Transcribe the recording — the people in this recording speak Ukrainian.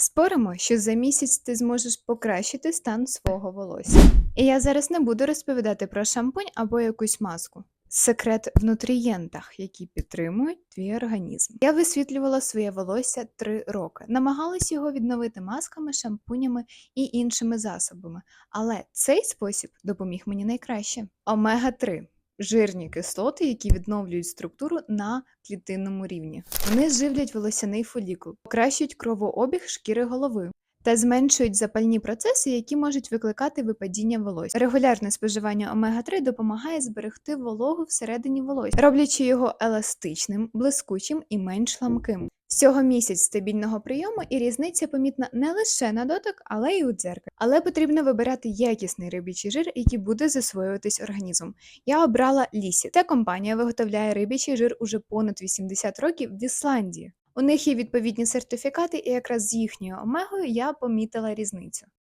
Споримо, що за місяць ти зможеш покращити стан свого волосся. І я зараз не буду розповідати про шампунь або якусь маску. Секрет в нутрієнтах, які підтримують твій організм. Я висвітлювала своє волосся три роки, намагалась його відновити масками, шампунями і іншими засобами. Але цей спосіб допоміг мені найкраще. Омега 3 жирні кислоти, які відновлюють структуру на клітинному рівні. Вони живлять волосяний фолікул, покращують кровообіг шкіри голови. Та зменшують запальні процеси, які можуть викликати випадіння волосся. Регулярне споживання омега-3 допомагає зберегти вологу всередині волосся, роблячи його еластичним, блискучим і менш ламким. Всього місяць стабільного прийому і різниця помітна не лише на дотик, але й у дзеркалі. Але потрібно вибирати якісний рибічий жир, який буде засвоюватись організмом. Я обрала Лісі. Ця компанія виготовляє рибічий жир уже понад 80 років в Ісландії. У них є відповідні сертифікати, і якраз з їхньою омегою я помітила різницю.